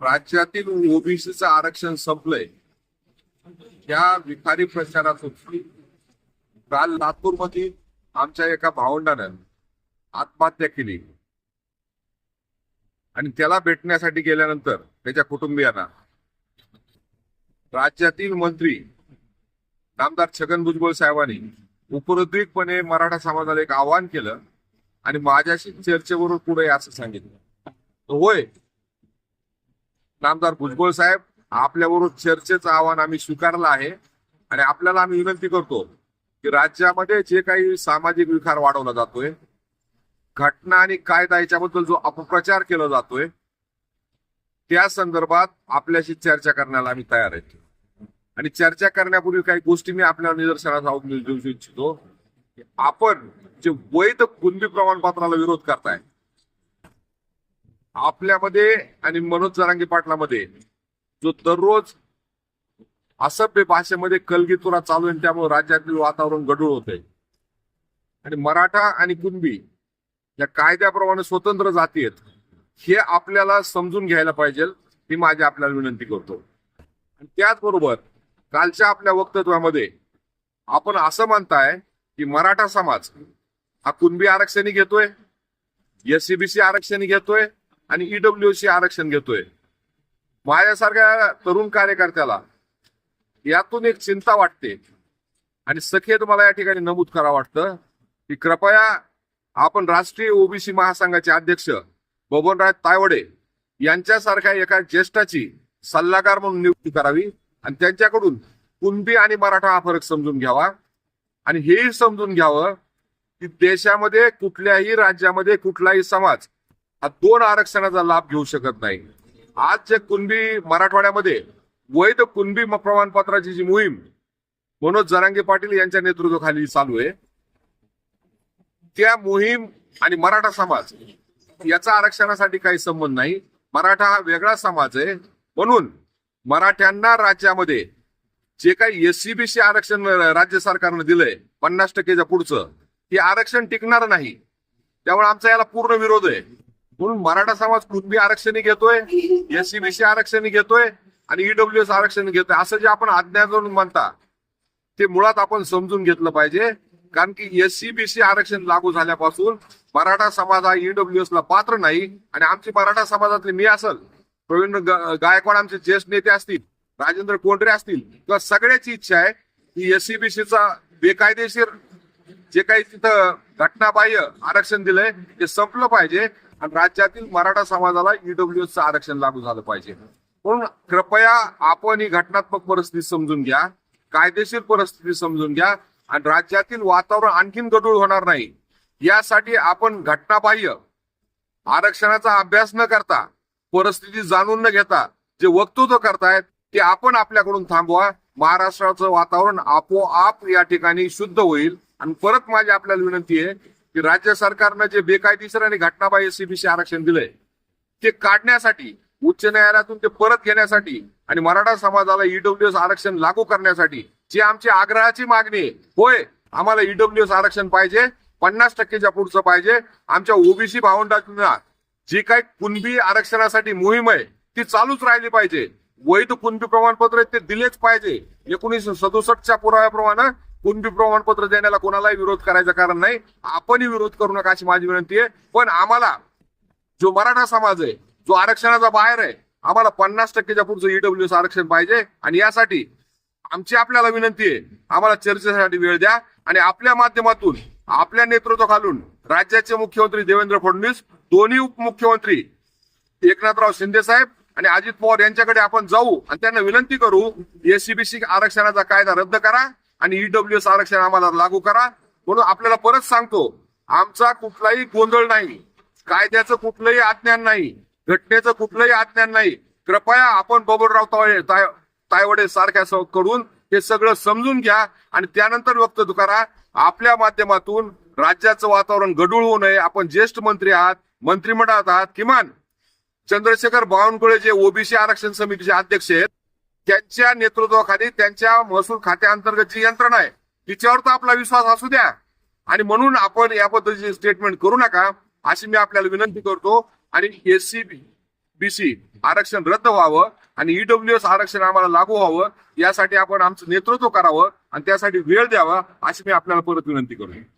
राज्यातील ओबीसीचं आरक्षण संपलंय. या विखारी प्रचारातून काल लातूरमध्ये आमच्या एका भावंडानं आत्महत्या केली. आणि त्याला भेटण्यासाठी गेल्यानंतर त्याच्या कुटुंबियांना राज्यातील मंत्री नामदार छगन भुजबळ साहेबांनी उपरोद्विकपणे मराठा समाजाला एक आवाहन केलं आणि माझ्याशी चर्चेवरून पुढे असं सांगितलं. होय नामदार भुजबळ साहेब आपल्याबरोबर चर्चेचं आव्हान आम्ही स्वीकारलं आहे. आणि आपल्याला आम्ही विनंती करतो की राज्यामध्ये जे काही सामाजिक विकार वाढवला जातोय घटना आणि कायदा याच्याबद्दल जो अपप्रचार केला जातोय त्या संदर्भात आपल्याशी चर्चा करण्याला आम्ही तयार आहेत आणि चर्चा करण्यापूर्वी काही गोष्टी मी आपल्या निदर्शनास आणून देऊ इच्छितो. आपण जे वैध कुणबी प्रमाणपत्राला विरोध करताय आपल्यामध्ये आणि मनोज जरांगे पाटलामध्ये जो दररोज असभ्य भाषेमध्ये कलगीतुरा चालू आहे त्यामुळे राज्यातील वातावरण गढूळ होत आहे आणि मराठा आणि कुणबी या कायद्याप्रमाणे स्वतंत्र जाती आहेत हे आपल्याला समजून घ्यायला पाहिजे ही माझी आपल्याला विनंती करतो. आणि त्याचबरोबर कालच्या आपल्या वक्तव्यामध्ये आपण असं मानताय की मराठा समाज हा कुणबी आरक्षणी घेतोय एससीबीसी आरक्षणी घेतोय आणि ईडब्ल्यूसी आरक्षण घेतोय. माझ्यासारख्या तरुण कार्यकर्त्याला यातून एक चिंता वाटते. आणि सखेत मला या ठिकाणी नमूद करा वाटतं की कृपया आपण राष्ट्रीय ओबीसी महासंघाचे अध्यक्ष बबनराज तायवडे यांच्यासारख्या एका ज्येष्ठाची सल्लागार म्हणून नियुक्ती करावी आणि त्यांच्याकडून कुणबी आणि मराठा हा फरक समजून घ्यावा. आणि हेही समजून घ्यावं की देशामध्ये कुठल्याही राज्यामध्ये कुठलाही समाज हा दोन आरक्षणाचा लाभ घेऊ शकत नाही. आज जे कुणबी मराठवाड्यामध्ये वैध कुणबी प्रमाणपत्राची जी मोहीम मनोज जरांगे पाटील यांच्या नेतृत्वाखाली चालू आहे त्या मोहीम आणि मराठा समाज याचा आरक्षणासाठी काही संबंध नाही. मराठा हा वेगळा समाज आहे. म्हणून मराठ्यांना राज्यामध्ये जे काही एससीबीसी आरक्षण राज्य सरकारनं दिलंय पन्नास टक्केच्या पुढचं हे आरक्षण टिकणार नाही. त्यामुळे आमचा याला पूर्ण विरोध आहे. म्हणून मराठा समाज कुणबी आरक्षण घेतोय एससीबीसी आरक्षण घेतोय आणि ईडब्ल्यूएस आरक्षण घेतोय. असं जे आपण अज्ञान म्हणता ते मुळात आपण समजून घेतलं पाहिजे. कारण की एससीबीसी आरक्षण लागू झाल्यापासून मराठा समाज हा ईडब्ल्यूएस ला पात्र नाही आणि आमची मराठा समाजातले मी असल प्रवीण गायकवाड आमचे ज्येष्ठ नेते असतील राजेंद्र कोंडरे असतील किंवा सगळ्याची इच्छा आहे की एससीबीसीचा बेकायदेशीर जे काही तिथं घटनाबाह्य आरक्षण दिलंय ते संपलं पाहिजे. आणि राज्यातील मराठा समाजाला ईडब्ल्यूएसचं आरक्षण लागू झालं पाहिजे. म्हणून कृपया आपण ही घटनात्मक परिस्थिती समजून घ्या कायदेशीर परिस्थिती समजून घ्या आणि राज्यातील वातावरण आणखीन गडूळ होणार नाही. यासाठी आपण घटनाबाह्य आरक्षणाचा अभ्यास न करता परिस्थिती जाणून न घेता जे वक्तृत्व करतायत ते आपण आपल्याकडून थांबवा. महाराष्ट्राचं वातावरण आपोआप या ठिकाणी शुद्ध होईल. आणि परत माझी आपल्याला विनंती आहे की राज्य सरकारनं जे बेकायदेशीर आणि घटनाबाह्य सीबीसी आरक्षण दिलंय ते काढण्यासाठी उच्च न्यायालयातून ते परत घेण्यासाठी आणि मराठा समाजाला ईडब्ल्यूएस आरक्षण लागू करण्यासाठी जी आमची आग्रहाची मागणी आहे होय आम्हाला ईडब्ल्यूएस आरक्षण पाहिजे पन्नास टक्केच्या पुढचं पाहिजे. आमच्या ओबीसी भावंडांना जी काही कुणबी आरक्षणासाठी मोहीम आहे ती चालूच राहिली पाहिजे. वैध कुणबी प्रमाणपत्र ते दिलेच पाहिजे. एकोणीसशे सदुसष्टच्या पुराव्याप्रमाणे कुणबी प्रमाणपत्र देण्याला कोणालाही विरोध करायचं कारण नाही. आपणही विरोध करू नका अशी माझी विनंती आहे. पण आम्हाला जो मराठा समाज आहे जो आरक्षणाचा बाहेर आहे आम्हाला पन्नास टक्केच्या पुढचं ईडब्ल्यूएस आरक्षण पाहिजे. आणि यासाठी आमची आपल्याला विनंती आहे आम्हाला चर्चेसाठी वेळ द्या. आणि आपल्या माध्यमातून आपल्या नेतृत्वाखालून राज्याचे मुख्यमंत्री देवेंद्र फडणवीस दोन्ही उपमुख्यमंत्री एकनाथराव शिंदे साहेब आणि अजित पवार यांच्याकडे आपण जाऊ आणि त्यांना विनंती करू एसीबीसी आरक्षणाचा कायदा रद्द करा. आणि ईडब्ल्यूएस आरक्षण आम्हाला लागू करा. म्हणून आपल्याला परत सांगतो आमचा कुठलाही गोंधळ नाही. कायद्याचं कुठलंही अज्ञान नाही. घटनेचं कुठलंही अज्ञान नाही. कृपया आपण बबनराव तावडे ताय- तायवडे सारख्या कडून हे सगळं समजून घ्या आणि त्यानंतर व्यक्त करा. आपल्या माध्यमातून राज्याचं वातावरण गढूळ होऊ नये. आपण ज्येष्ठ मंत्री आहात मंत्रिमंडळात आहात किमान चंद्रशेखर बावनकुळे जे ओबीसी आरक्षण समितीचे अध्यक्ष आहेत त्यांच्या नेतृत्वाखाली त्यांच्या महसूल खात्याअंतर्गत जी यंत्रणा आहे तिच्यावर तर आपला विश्वास असू द्या. आणि म्हणून आपण या पद्धतीचे स्टेटमेंट करू नका अशी मी आपल्याला विनंती करतो. आणि एससीबी बीसी आरक्षण रद्द व्हावं आणि ईडब्ल्यूएस आरक्षण आम्हाला लागू व्हावं यासाठी आपण आमचं नेतृत्व करावं आणि त्यासाठी वेळ द्यावा अशी मी आपल्याला परत विनंती करतो.